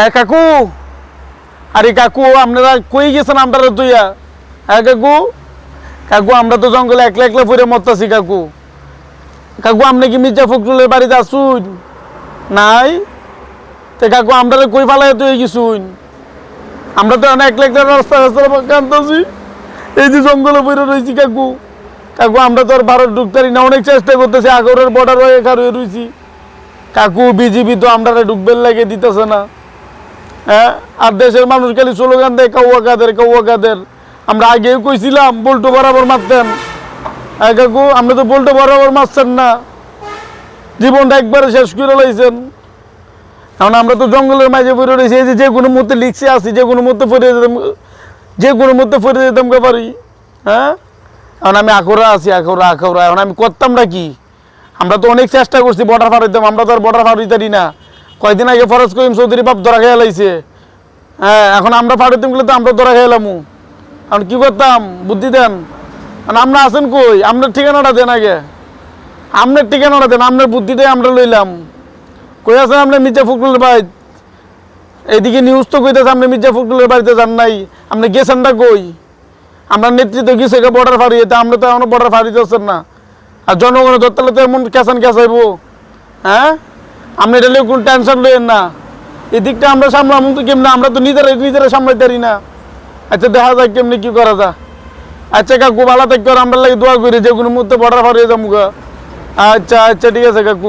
হ্যাঁ কাকু, আরে কাকু, আপনারা কই গেছেন আপনারা তুইয়া হ্যাঁ কাকু কাকু, আমরা তো জঙ্গলে একলা একলা ফুরে মরতাছি কাকু। কাকু, আপনি কি মির্জা ফখরুলের বাড়িতে আসুন নাই? তে কাকু আমরা কই ফালাই তুই গেছুন? আমরা তো অনেক একলা একলা রাস্তা রাস্তা কান্দছি এই যে জঙ্গলে ফুরে রয়েছি কাকু। কাকু, আমরা তো আর ভারত ঢুকতারি না, অনেক চেষ্টা করতেছি, আগরের বর্ডার হয়ে খারুয়ে রয়েছি কাকু, বিজিবি তো আমরা ঢুকবেন লাগে দিতেছে না। হ্যাঁ? আর দেশের মানুষ খালি স্লোগান দেয়, কাউয়া কাদের কাউয়া কাদের। আমরা আগেও কইছিলাম, বল্টু বরাবর মারতেন। কাকু, আপনি তো বল্টু বরাবর মারছেন না। জীবনটা একবারে শেষ করে লাইছেন। কারণ আমরা তো জঙ্গলের মাঝে পড়ে রয়েছি এই যে কোনো মুহূর্তে লিখছে আসি যে কোনো মুহূর্তে পড়ে যেতাম, যে কোনো মুহূর্তে পড়ে যেতাম কে পারি হ্যাঁ? এখন আমি আখরা আছি আখরা আখরা এখন আমি করতাম না কি? আমরা তো অনেক চেষ্টা করছি বর্ডার পার হইতাম, আমরা তো আর বর্ডার পার হইতারি না। কয়দিন আগে ফরজ করিম চৌধুরী বাপ ধরা খেয়ে লাইছে। হ্যাঁ এখন আমরা হইতাম গেলে তো আমরা ধরা খেয়ে এলামু এখন কি করতাম? বুদ্ধি দেন। এখন আমরা আছেন কই? আপনার ঠিকানাটা দেন আগে। আপনার ঠিকানাটা দেন আপনার বুদ্ধিটাই আমরা লইলাম। কই আছেন আপনার মির্জা ফখরুলের বাড়ি এইদিকে নিউজ তো কইতেছে আপনি মির্জা ফখরুলের বাড়িতে যান নাই। আপনি গেছেনটা কই? আমরা নেতৃত্ব গেছে বর্ডার ফাড়িয়ে, তা আমরা তো এখনও বর্ডার ফাড়িতে আসছেন না। আর জনগণের ধরতে তো এমন কেসান কেসাইব হ্যাঁ? আপনি এটা নিয়ে কোনো টেনশন লইয়েন না। এদিকটা আমরা সামলাম তো কেমনি? আমরা তো নিজেরা নিজেরা সামলাইতে পারি না। আচ্ছা দেখা যাক কেমনি কী করা যা আচ্ছা কাকু, ভালো থাকতে আমরা লাগে দোয়া করি, যে কোনো মুহূর্তে বর্ডার হয়ে যাব। আচ্ছা আচ্ছা ঠিক আছে, কাকু।